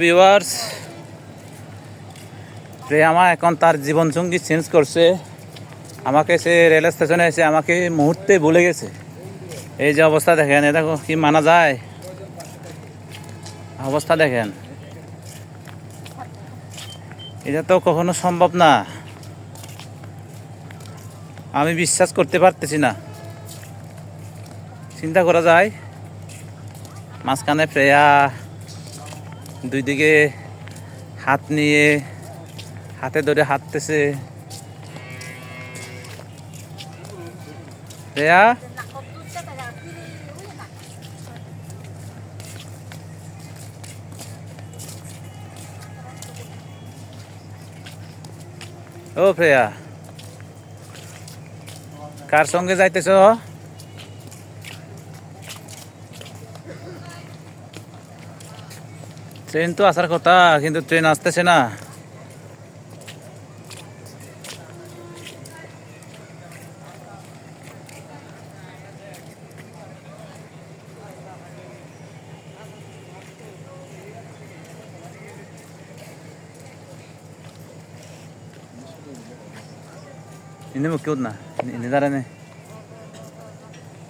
Viewers Prema এখন তার জীবনসঙ্গী চেঞ্জ করছে। আমাকে সে রেল স্টেশনে এসে আমাকে মুহূর্তে ভুলে গেছে। এই যে অবস্থা দেখেন এ দেখো কি মানা যায়। অবস্থা দেখেন। এটা তো কখনো সম্ভব না। আমি বিশ্বাস করতে পারতেছি না। চিন্তা করা যায়। মাঝখানে প্রেয়া দুই দিকে হাত নিয়ে হাতে ধরে হাঁটতেছে। ও প্রেয়া কার সঙ্গে যাইতেছ? ট্রেন তো আসার কথা কিন্তু ট্রেন আসতেছে না na ini ini darah nih